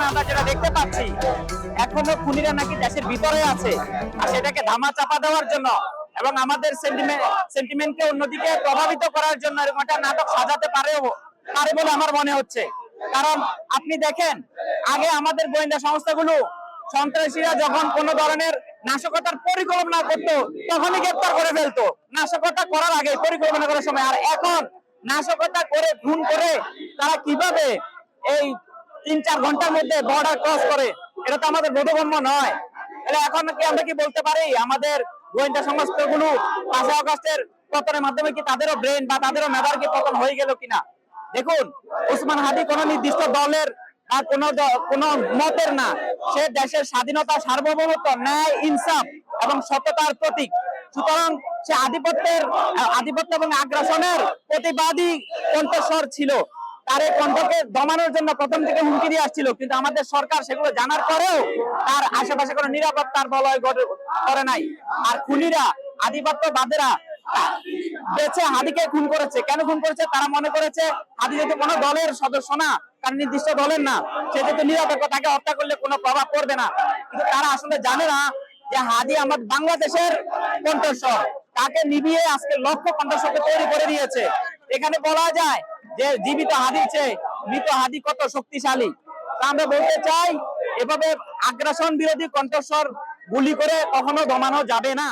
সময় আমরা যেটা দেখতে পাচ্ছি, এখনও খুনিরা নাকি দেশের ভিতরে আছে আর সেটাকে ধামা চাপা দেওয়ার জন্য এবং আমাদের সেন্টিমেন্ট সেন্টিমেন্টকে অন্যদিকে প্রভাবিত করার জন্য এরকম একটা নাটক সাজাতে পারেও, পারে বলে আমার মনে হচ্ছে। কারণ আপনি দেখেন, আগে আমাদের গোয়েন্দা সংস্থাগুলো সন্ত্রাসীরা যখন কোন ধরনের নাশকতার পরিকল্পনা করতো, তখনই গ্রেপ্তার করে ফেলতো। নাশকতা করার আগে পরিকল্পনা করার সময়। আর এখন নাশকতা করে, খুন করে তারা কীভাবে এই তিন চার ঘণ্টার মধ্যে বর্ডার ক্রস করে। এটা তো আমাদের বোধগম্য নয়। তাহলে এখন কি আমরা কি বলতে পারি? আমাদের গোয়েন্দা সংস্থাগুলো পাঁচই অগস্টের পতনের মাধ্যমে কি তাদেরও ব্রেন বা তাদেরও মেধার কি পতন হয়ে গেল কিনা? দেখুন ওসমান হাদি কোন নির্দিষ্ট দলের আর কোন কোন মতের না। সে দেশের স্বাধীনতা সার্বভৌমত্ব, ন্যায়, ইনসাফ এবং সততার প্রতীক। সুতরাং সে আধিপত্যের আধিপত্য এবং আগ্রাসনের প্রতিবাদী কণ্ঠস্বর ছিল। তার এই কণ্ঠকে দমানোর জন্য প্রথম থেকে হুমকি দিয়ে আসছিল, কিন্তু আমাদের সরকার সেগুলো জানার পরেও তার আশেপাশে কোনো নিরাপত্তার বলয় করে নাই। আর খুনিরা, আধিপত্যবাদেরা বেছে হাদিকে খুন করেছে। কেন খুন করেছে? তারা মনে করেছে হাদি যেহেতু কোনো দলের সদস্য না তার নির্দিষ্ট দলের না, সে যেহেতু নিরপেক্ষ, তাকে হত্যা করলে কোনো প্রভাব পড়বে না। কিন্তু তারা আসলে জানে না যে হাদি আমাদের বাংলাদেশের কণ্ঠস্বর। তাকে নিবিয়ে আজকে লক্ষ কণ্ঠস্বরকে তৈরি করে দিয়েছে। এখানে বলা যায় যে জীবিত হাদির চেয়ে, মৃত হাদি কত শক্তিশালী? তা আমরা বলতে চাই, এভাবে আগ্রাসন বিরোধী কণ্ঠস্বর গুলি করে কখনো দমানো যাবে না।